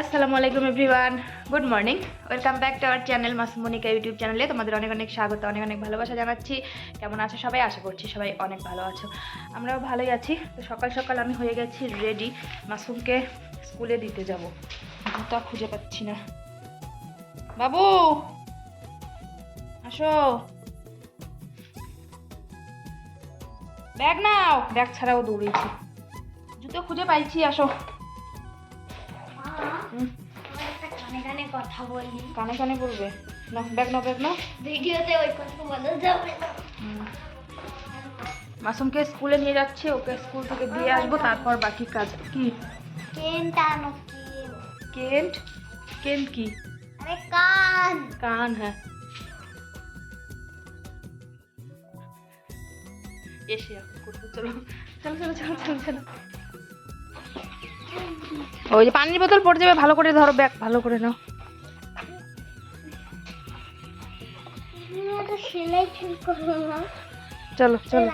আসসালামু আলাইকুম everyone good morning welcome back to our channel Masmonika YouTube চ্যানেলে তোমাদের অনেক অনেক স্বাগত, অনেক অনেক ভালোবাসা জানাচ্ছি। কেমন আছো সবাই? আশা করছি সবাই অনেক ভালো আছো। আমরাও ভালোই আছি। তো সকাল সকাল আমি হয়ে গেছি রেডি মাসুমকে স্কুলে দিতে যাব। জুতা খুঁজে পাচ্ছি না। বাবু! আসো। ব্যাগ নাও। ব্যাগ ছাড়াও দৌড়েছি। জুতো খুঁজে পাইছি, আসো। কানে কানে কথা বলি কানে কানে পড়বে না। ব্যাগ নাও ব্যাগ নাও ভিডিওতে ওই কথা বলা যাবে না। মাসুমকে স্কুলে নিয়ে যাচ্ছে ওকে স্কুল থেকে দিয়ে আসব তারপর বাকি কাজ কি? কেন টানো কেন কেন্ট? কেন্ট কি? আরে কান। কান হ্যাঁ। এসে চলো চলো চলো চলো চলো চলো। ওই যে পানির বোতল পড়ে যাবে ভালো করে ধরো ব্যাগ ভালো করে নাও। চলো চলো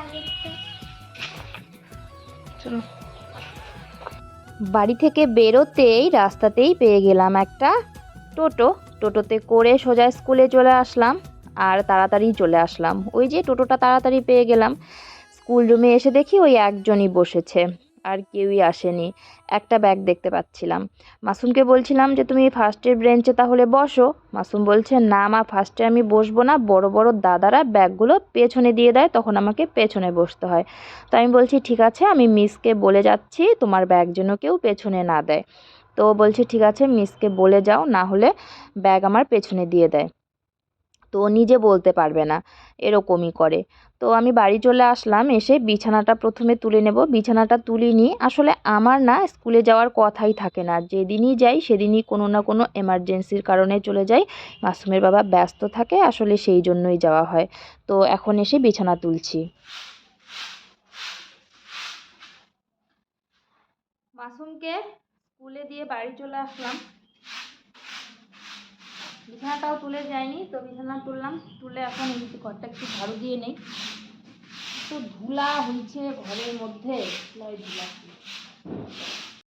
চলো। বাড়ি থেকে বেরোতেই রাস্তাতেই পেয়ে গেলাম একটা টোটো। টোটোতে করে সোজা স্কুলে চলে আসলাম আর তাড়াতাড়ি চলে আসলাম। ওই যে টোটোটা তাড়াতাড়ি পেয়ে গেলাম। স্কুল রুমে এসে দেখি ওই একজনই বসেছে। আর কেউই আসেনি। একটা ব্যাগ দেখতে পাচ্ছিলাম। মাসুমকে বলছিলাম যে, তুমি ফার্স্টের ব্রেঞ্চে তাহলে বসো। মাসুম বলছে, না মা ফার্স্টে আমি বসবো না। বড় বড় দাদারা ব্যাগগুলো পেছনে দিয়ে দেয়, তখন আমাকে পেছনে বসতে হয়। তো আমি বলছি, ঠিক আছে, আমি মিসকে বলে যাচ্ছি। তোমার ব্যাগ যেন কেউ পেছনে না দেয়। তো বলছে, ঠিক আছে মিসকে বলে যাও, না হলে ব্যাগ আমার পেছনে দিয়ে দেয়। তো নিজে বলতে পারবে না, এরকমই করে। তো আমি বাড়ি চলে আসলাম, এসে বিছানাটা প্রথমে তুলে নেব। বিছানাটা তুলিনি আসলে আমার না স্কুলে যাওয়ার কথাই থাকে না। যেদিনই যাই, সেদিনই কোনো না কোনো এমার্জেন্সির কারণে চলে যাই। মাসুমের বাবা ব্যস্ত থাকে, আসলে সেই জন্যই যাওয়া হয়। তো এখন এসে বিছানা তুলছি। মাসুমকে স্কুলে দিয়ে বাড়ি চলে আসলাম। বিছানাটাও তুলে যায়নি, তো বিছানা তুললাম, তুলে এখন এই ঘরটা একটু ঝাড়ু দিয়ে নেই। তো ধুলা হয়েছে ঘরের মধ্যে। ধুলা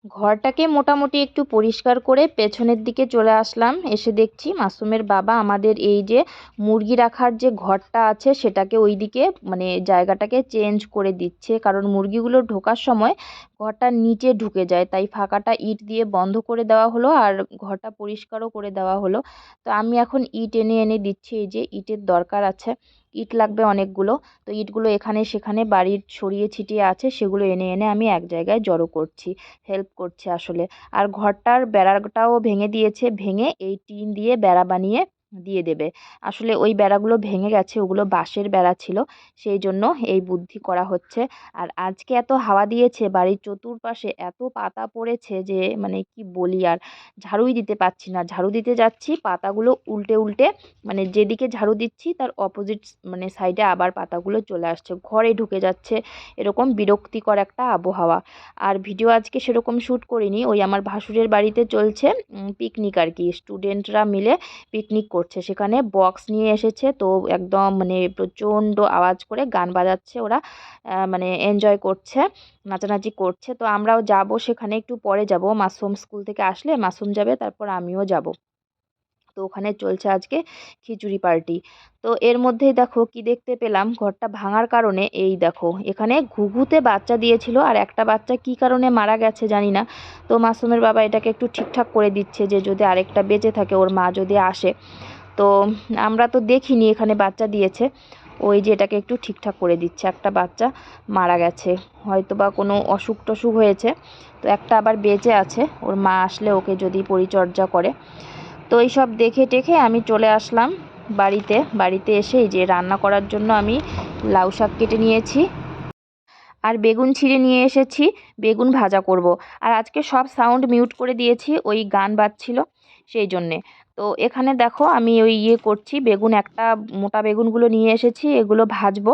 ঘরটাকে মোটামুটি একটু পরিষ্কার করে পেছনের দিকে চলে আসলাম। এসে দেখছি মাসুমের বাবা আমাদের এই যে মুরগি রাখার যে ঘরটা আছে সেটাকে ওই দিকে মানে জায়গাটাকে চেঞ্জ করে দিচ্ছে। কারণ মুরগিগুলো ঢোকার সময় ঘরটা নিচে ঢুকে যায়, তাই ফাঁকাটা ইট দিয়ে বন্ধ করে দেওয়া হলো আর ঘরটা পরিষ্কারও করে দেওয়া হলো। তো আমি এখন ইট এনে এনে দিচ্ছি, এই যে ইটের দরকার আছে। ইট লাগবে অনেকগুলো। তো ইটগুলো এখানে সেখানে বাড়ির ছড়িয়ে ছিটিয়ে আছে, সেগুলো এনে এনে আমি এক জায়গায় জড়ো করছি হেল্প করছি আসলে। আর ঘরটার বেড়াটাও ভেঙে দিয়েছে, ভেঙে এই টিন দিয়ে বেড়া বানিয়ে দিয়ে দেবে। আসলে ওই বেড়াগুলো ভেঙে গেছে, ওগুলো বাঁশের বেড়া ছিল, সেই জন্য এই বুদ্ধি করা হচ্ছে। আর আজকে এত হাওয়া দিয়েছে, বাড়ির চতুর্পাশে এত পাতা পড়েছে যে মানে কি বলি আর, ঝাড়ুই দিতে পারছি না। ঝাড়ু দিতে যাচ্ছি, পাতাগুলো উল্টে উল্টে মানে যেদিকে ঝাড়ু দিচ্ছি, তার অপোজিট মানে সাইডে আবার পাতাগুলো চলে আসছে, ঘরে ঢুকে যাচ্ছে, এরকম বিরক্তিকর একটা আবহাওয়া। আর ভিডিও আজকে সেরকম শ্যুট করিনি, ওই আমার ভাসুরের বাড়িতে চলছে পিকনিক আর কি। স্টুডেন্টরা মিলে পিকনিক করছে। সেখানে বক্স নিয়ে এসেছে। তো একদম মানে প্রচণ্ড আওয়াজ করে গান বাজাচ্ছে ওরা মানে এনজয় করছে, নাচানাচি করছে। তো আমরাও যাব সেখানে, একটু পরে যাব। মাসুম স্কুল থেকে আসলে মাসুম যাবে, তারপর আমিও যাব। তো ওখানে চলছে আজকে খিচুড়ি পার্টি। তো এর মধ্যেই দেখো কি দেখতে পেলাম? ঘরটা ভাঙার কারণে এই দেখো, এখানে ঘুঘুতে বাচ্চা দিয়েছিল আর একটা বাচ্চা কি কারণে মারা গেছে জানি না। তো মাসুমের বাবা এটাকে একটু ঠিকঠাক করে দিচ্ছে যে যদি আরেকটা বেঁচে থাকে, ওর মা যদি আসে। তো আমরা তো দেখিনি এখানে বাচ্চা দিয়েছে। ওই যে এটাকে একটু ঠিকঠাক করে দিচ্ছে, একটা বাচ্চা মারা গেছে। হয়তো বা কোনো অসুখ টসুখ হয়েছে। তো একটা আবার বেঁচে আছে, ওর মা আসলে ওকে যদি পরিচর্যা করে। তো এই সব দেখে টেখে আমি চলে আসলাম বাড়িতে বাড়িতে এসে যে রান্না করার জন্য আমি লাউ শাক কেটে নিয়েছি আর বেগুন ছিঁড়ে নিয়ে এসেছি, বেগুন ভাজা করব। আর আজকে সব সাউন্ড মিউট করে দিয়েছি, ওই গান বাজছিল সেই জন্যে তো এখানে দেখো আমি ওই ইয়ে করছি, বেগুন একটা মোটা বেগুনগুলো নিয়ে এসেছি, এগুলো ভাজবো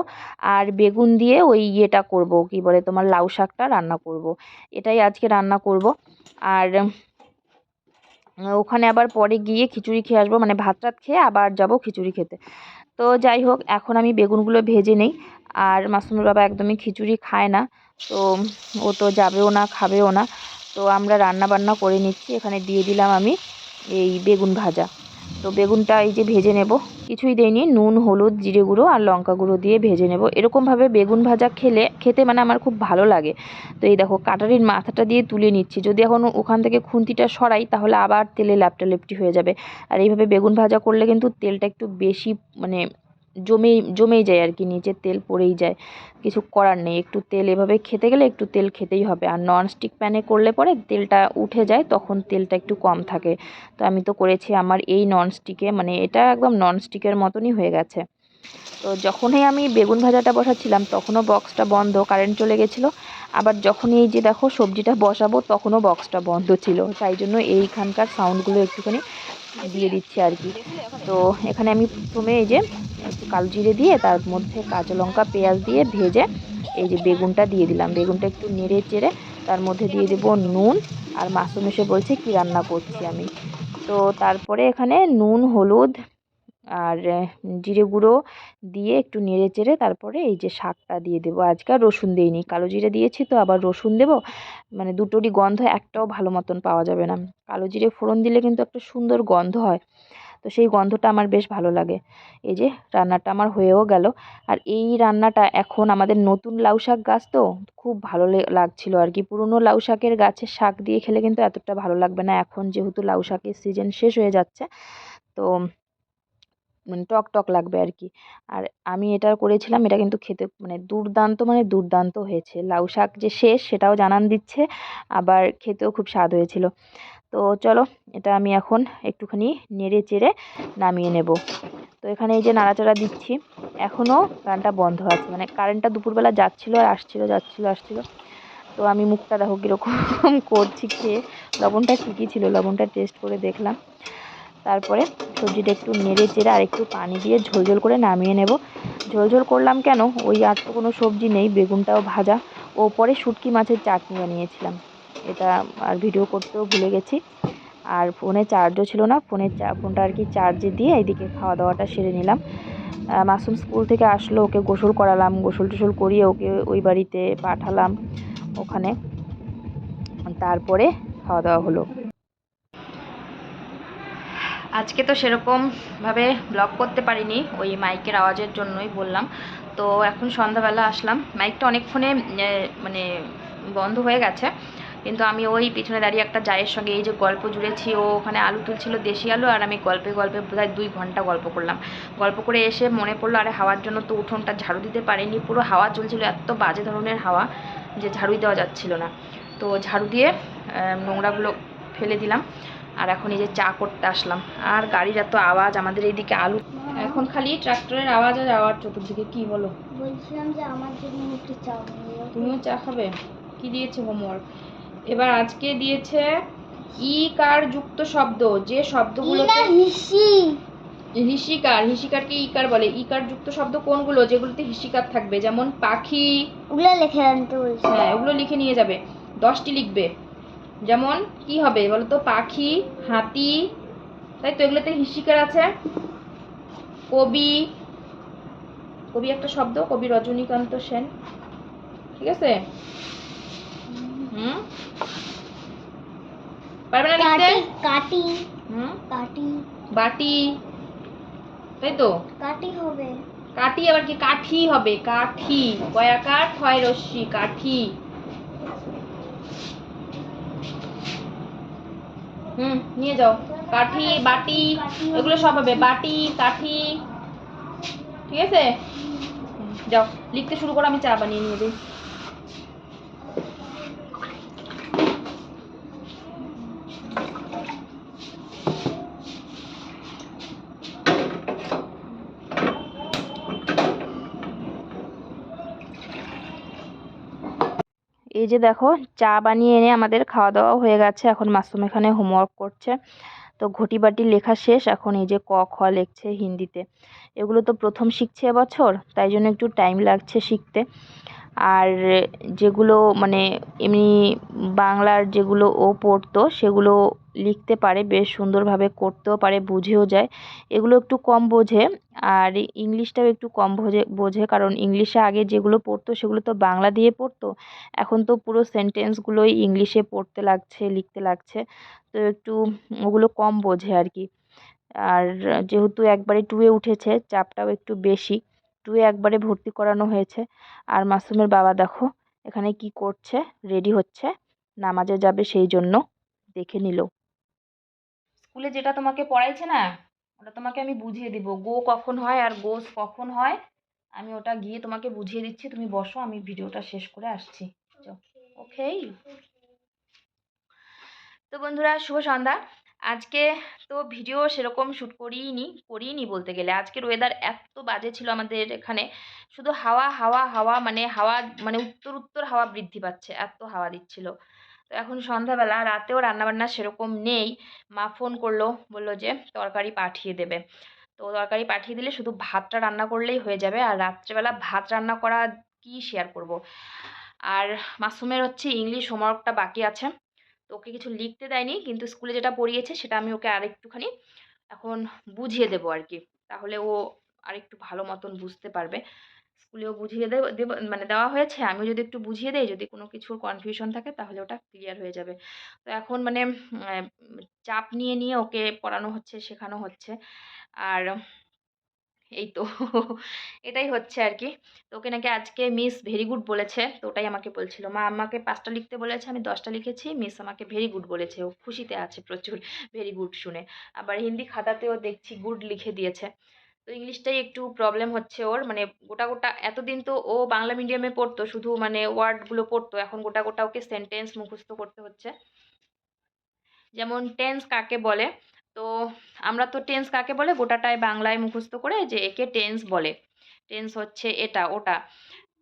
আর বেগুন দিয়ে ওই ইয়েটা করব, কি বলে তোমার লাউ শাকটা রান্না করব। এটাই আজকে রান্না করব আর ওখানে আবার পরে গিয়ে খিচুড়ি খেয়ে আসব মানে ভাত টাত খেয়ে আবার যাব খিচুড়ি খেতে। তো যাই হোক, এখন আমি বেগুনগুলো ভেজে নেই, আর মাসুমের বাবা একদমই খিচুড়ি খায় না, তো ও তো যাবেও না, খাবেও না। তো আমরা রান্না বান্না করে নিচ্ছি, এখানে দিয়ে দিলাম আমি এই বেগুন ভাজা। তো বেগুনটা এই যে ভেজে নেব। কিছুই দেয়নি নুন, হলুদ, জিরে গুঁড়ো আর লঙ্কা গুঁড়ো দিয়ে ভেজে নেব। এরকমভাবে বেগুন ভাজা খেলে, খেতে মানে আমার খুব ভালো লাগে। তো এই দেখো, কাটারির মাথাটা দিয়ে তুলে নিচ্ছি। যদি এখন ওখান থেকে খুন্তিটা সরাই, তাহলে আবার তেলে ল্যাপটা লেপটি হয়ে যাবে। আর এইভাবে বেগুন ভাজা করলে কিন্তু তেলটা একটু বেশি মানে জমেই জমেই যায় আর কি, নিচে তেল পড়েই যায়। কিছু করার নেই, একটু তেল এভাবে খেতে গেলে একটু তেল খেতেই হবে। আর ননস্টিক প্যানে করলে পরে তেলটা উঠে যায়, তখন তেলটা একটু কম থাকে। তো আমি তো করেছি, আমার এই ননস্টিকে মানে এটা একদম ননস্টিকের মতনই হয়ে গেছে। তো যখনই আমি বেগুন ভাজাটা বসাচ্ছিলাম, তখনও বক্সটা বন্ধ কারেন্ট চলে গেছিল। আবার যখনই এই যে দেখো, সবজিটা বসাবো, তখনও বক্সটা বন্ধ ছিল। তাই জন্য এইখানকার সাউন্ডগুলো একটুখানি দিয়ে দিচ্ছি আর কি। তো এখানে আমি প্রথমে এই যে একটু কালো জিরে দিয়ে তার মধ্যে কাঁচা লঙ্কা, পেঁয়াজ দিয়ে ভেজে এই যে বেগুনটা দিয়ে দিলাম। বেগুনটা একটু নেড়ে চেড়ে তার মধ্যে দিয়ে দেবো নুন আর মাসুম এসে বলছে কি রান্না করছি আমি। তো তারপরে এখানে নুন, হলুদ আর জিরে গুঁড়ো দিয়ে একটু নেড়ে চেড়ে তারপরে এই যে শাকটা দিয়ে দেবো। আজকে আর রসুন দিইনি, কালো জিরে দিয়েছি তো আবার রসুন দেবো। মানে দুটোরই গন্ধ একটাও ভালো মতন পাওয়া যাবে না। কালো জিরে ফোড়ন দিলে কিন্তু একটা সুন্দর গন্ধ হয়। তো সেই গন্ধটা আমার বেশ ভালো লাগে। এই যে রান্নাটা আমার হয়েও গেল। আর এই রান্নাটা এখন আমাদের নতুন লাউ শাক গাছ তো, খুব ভালো লাগছিল আর কি। পুরনো লাউ শাকের গাছের শাক দিয়ে খেলে কিন্তু এতটা ভালো লাগবে না। এখন যেহেতু লাউ শাকের সিজন শেষ হয়ে যাচ্ছে, তো মানে টক টক লাগবে আর কি আর আমি এটা করেছিলাম, এটা কিন্তু খেতে মানে দুর্দান্ত মানে দুর্দান্ত হয়েছে। লাউ শাক যে শেষ, সেটাও জানান দিচ্ছে, আবার খেতেও খুব স্বাদ হয়েছিল। তো চলো, এটা আমি এখন একটুখানি নেড়ে চেড়ে নামিয়ে নেব। তো এখানে এই যে নাড়াচাড়া দিচ্ছি এখনও ফ্যানটা বন্ধ আছে। মানে কারেন্টটা দুপুরবেলা যাচ্ছিল আর আসছিল, যাচ্ছিল, আসছিল। তো আমি মুখটা দেখো কীরকম করছি, খেয়ে। লবণটা ঠিকই ছিল, লবণটা টেস্ট করে দেখলাম। তারপরে সবজিটা একটু নেড়ে চেড়ে আর একটু পানি দিয়ে ঝোল ঝোল করে নামিয়ে নেব। ঝোল ঝোল করলাম কেন? ওই আর তো কোনো সবজি নেই, বেগুনটাও ভাজা। ও পরে শুটকি মাছের চাটনি বানিয়েছিলাম। এটা আর ভিডিও করতেও ভুলে গেছি। আর ফোনে চার্জও ছিল না ফোনের ফোনটা আর কি চার্জে দিয়ে এইদিকে খাওয়া দাওয়াটা সেরে নিলাম। মাসুম স্কুল থেকে আসলো, ওকে গোসল করালাম, গোসল টোসল করিয়ে ওকে ওই বাড়িতে পাঠালাম। ওখানে তারপরে খাওয়া দাওয়া হলো। আজকে তো সেরকমভাবে ব্লগ করতে পারিনি, ওই মাইকের আওয়াজের জন্যই বললাম। তো এখন সন্ধ্যাবেলা আসলাম। মাইকটা অনেকক্ষণে মানে বন্ধ হয়ে গেছে। কিন্তু আমি ওই পিছনে দাঁড়িয়ে একটা জায়ের সঙ্গে এই যে গল্প জুড়েছি, ও ওখানে আলু তুলছিল দেশি আলু, আর আমি গল্পে গল্পে প্রায় দুই ঘণ্টা গল্প করলাম। গল্প করে এসে মনে পড়ল, আরে হাওয়ার জন্য তো উঠোনটা ঝাড়ু দিতে পারিনি, পুরো হাওয়া চলছিল এত বাজে ধরনের হাওয়া যে ঝাড়ুই দেওয়া যাচ্ছিল না। তো ঝাড়ু দিয়ে নোংরাগুলো ফেলে দিলাম। আর এখন এই যে চা করতে আসলাম। আর গাড়ির এত আওয়াজ আমাদের এইদিকে আলু। এখন খালি ট্রাক্টরের আওয়াজ আর আওয়াজ চতুর্দিকে কি বলো? বলছিলাম যে আমার জন্য একটু চা। তুমিও চা খাবে? কি দিয়েছে হোমওয়ার্ক এবার আজকে দিয়েছে ই কার যুক্ত শব্দ। যে শব্দগুলোতে হিসিকার হিসিকারকে ইকার বলে? ইকার যুক্ত শব্দ কোনগুলো? যেগুলোতে হিসিকার থাকবে যেমন পাখি। ওগুলো লিখে আনতে হ্যাঁ ওগুলো লিখে নিয়ে যাবে। দশটি লিখবে। যেমন কি হবে বলো তো পাখি হাতি তাই তো এগুলোতে হিসিকার আছে। কবি কবি একটা শব্দ কবি রজনীকান্ত সেন। ঠিক আছে? হুম? পারবে না লিখতে? কাটি কাটি হুম? কাটি। বাটি। তাই তো? কাটি হবে। কাঠি আবার কি? কাঠি হবে কাঠি। কয়াকার ক্ষয় রশ্মি কাঠি। হুম, নিয়ে যাও। কাঠি, বাটি, এগুলো সব হবে। বাটি, কাঠি, ঠিক আছে? যাও। লিখতে শুরু করো, আমি চা বানিয়ে নিয়ে দিই এই যে দেখো, চা বানিয়ে এনে আমাদের খাওয়া দাওয়া হয়ে গেছে। এখন মাসুম এখানে হোমওয়ার্ক করছে। তো ঘটি বাটি লেখা শেষ। এখন এই যে ক, খ লেখছে হিন্দিতে। এগুলো তো প্রথম শিখছে এবছর, তাই জন্য একটু টাইম লাগছে শিখতে। আর যেগুলো মানে এমনি বাংলার যেগুলো ও পড়তো, সেগুলো লিখতে পারে, বেশ সুন্দরভাবে করতেও পারে, বুঝেও যায়। এগুলো একটু কম বোঝে আর ইংলিশটাও একটু কম বোঝে বোঝে কারণ ইংলিশে আগে যেগুলো পড়তো, সেগুলো তো বাংলা দিয়ে পড়তো। এখন তো পুরো সেন্টেন্সগুলোই ইংলিশে পড়তে লাগছে, লিখতে লাগছে। তো একটু ওগুলো কম বোঝে আর কি। আর যেহেতু একবারে টুয়ে উঠেছে, চাপটাও একটু বেশি। টুয়ে একবারে ভর্তি করানো হয়েছে। আর মাসুমের বাবা দেখো এখানে কি করছে? রেডি হচ্ছে। নামাজে যাবে সেই জন্য দেখে নিল। স্কুলে যেটা তোমাকে পড়াইছে না ওটা তোমাকে আমি বুঝিয়ে দিব। গো কখন হয় আর গোস কখন হয় আমি ওটা গিয়ে তোমাকে বুঝিয়ে দিচ্ছি। তুমি বসো আমি ভিডিওটা শেষ করে আসছি। ওকে তো বন্ধুরা শুভ সন্ধ্যা। আজকে তো ভিডিও সেরকম শ্যুট করিনি করিনি বলতে গেলে। আজকের ওয়েদার এত বাজে ছিল আমাদের এখানে। শুধু হাওয়া হাওয়া হাওয়া মানে হাওয়া মানে উত্তর উত্তর হাওয়া বৃদ্ধি পাচ্ছে, এত হাওয়া দিচ্ছিল। তো এখন সন্ধ্যাবেলা, রাতেও রান্নাবান্না সেরকম নেই। মা ফোন করল, বলল যে তরকারি পাঠিয়ে দেবে। তো তরকারি পাঠিয়ে দিলে শুধু ভাতটা রান্না করলেই হয়ে যাবে। আর রাত্রেবেলা ভাত রান্না করা কি শেয়ার করব। আর মাসুমের হচ্ছে ইংলিশ হোমওয়ার্কটা বাকি আছে। তো ওকে কিছু লিখতে দেয়নি, কিন্তু স্কুলে যেটা পড়িয়েছে সেটা আমি ওকে আরেকটুখানি এখন বুঝিয়ে দেবো আর কি তাহলে ও আরেকটু ভালো মতন বুঝতে পারবে। স্কুলেও বুঝিয়ে দেব মানে দেওয়া হয়েছে। আমিও যদি একটু বুঝিয়ে দেই, যদি কোনো কিছুর কনফিউশন থাকে, তাহলে ওটা ক্লিয়ার হয়ে যাবে। তো এখন মানে চাপ নিয়ে নিয়ে ওকে পড়ানো হচ্ছে, শেখানো হচ্ছে। আর এই তো এটাই হচ্ছে আর কি। তো ওকে নাকি আজকে মিস ভেরি গুড বলেছে, তো ওটাই আমাকে বলছিল। মা আমাকে পাঁচটা লিখতে বলেছে, আমি দশটা লিখেছি, মিস আমাকে ভেরি গুড বলেছে। ও খুশিতে আছে প্রচুর ভেরি গুড শুনে। আবার হিন্দি খাতাতেও দেখছি গুড লিখে দিয়েছে। তো ইংলিশটাই একটু প্রবলেম হচ্ছে ওর মানে গোটা গোটা এতদিন তো ও বাংলা মিডিয়ামে পড়তো, শুধু মানে ওয়ার্ডগুলো পড়তো, এখন গোটা গোটা ওকে সেন্টেন্স মুখস্থ করতে হচ্ছে। যেমন টেন্স কাকে বলে? তো আমরা তো টেন্স কাকে বলে? গোটাটায় বাংলায় মুখস্থ করে যে একে টেন্স বলে। টেন্স হচ্ছে এটা, ওটা।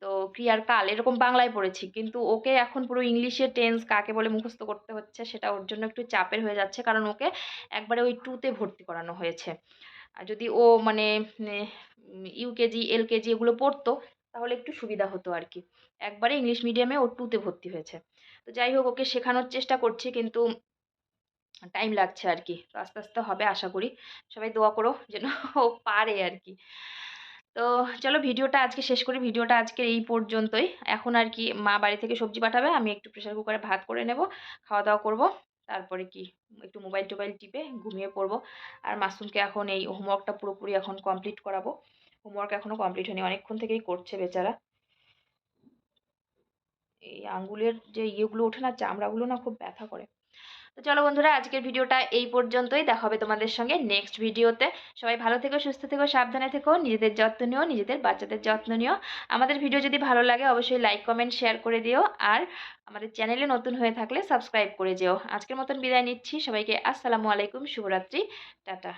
তো ক্রিয়ার কাল, এরকম বাংলায় পড়েছি। কিন্তু ওকে এখন পুরো ইংলিশে টেন্স কাকে বলে মুখস্থ করতে হচ্ছে সেটা ওর জন্য একটু চাপের হয়ে যাচ্ছে কারণ ওকে একবারে ওই টুতে ভর্তি করানো হয়েছে। আর যদি ও মানে ইউকেজি এলকেজি এগুলো পড়তো, তাহলে একটু সুবিধা হতো আর কি। একবারে ইংলিশ মিডিয়ামে ও টুতে ভর্তি হয়েছে। তো যাই হোক, ওকে শেখানোর চেষ্টা করছি কিন্তু টাইম লাগছে আর কি তো আস্তে আস্তে হবে আশা করি। সবাই দোয়া করো যেন ও পারে আর কি তো চলো ভিডিওটা আজকে শেষ করি। ভিডিওটা আজকে এই পর্যন্তই। এখন আর কি মা বাড়ি থেকে সবজি পাঠাবে। আমি একটু প্রেশার কুকারে ভাত করে নেব, খাওয়া দাওয়া করব। তারপরে কি একটু মোবাইল টোবাইল টিপে ঘুমিয়ে পড়ব। আর মাসুমকে এখন এই হোমওয়ার্কটা পুরোপুরি এখন কমপ্লিট করাবো। হোমওয়ার্ক এখনও কমপ্লিট হয়নি। অনেকক্ষণ থেকেই করছে বেচারা। এই আঙ্গুলের যে ইয়েগুলো ওঠে না, চামড়াগুলো না খুব ব্যথা করে। তো চলো বন্ধুরা, আজকের ভিডিওটা এই পর্যন্তই। দেখা হবে তোমাদের সঙ্গে নেক্সট ভিডিওতে। সবাই ভালো থেকো, সুস্থ থেকো, সাবধানে থেকো, নিজেদের যত্ন নিও, নিজেদের বাচ্চাদের যত্ন নিও। আমাদের ভিডিও যদি ভালো লাগে, অবশ্যই লাইক কমেন্ট শেয়ার করে দিও। আর আমাদের চ্যানেলে নতুন হয়ে থাকলে সাবস্ক্রাইব করে যেও। আজকের মতন বিদায় নিচ্ছি। সবাইকে আসসালামু আলাইকুম, শুভরাত্রি, টাটা।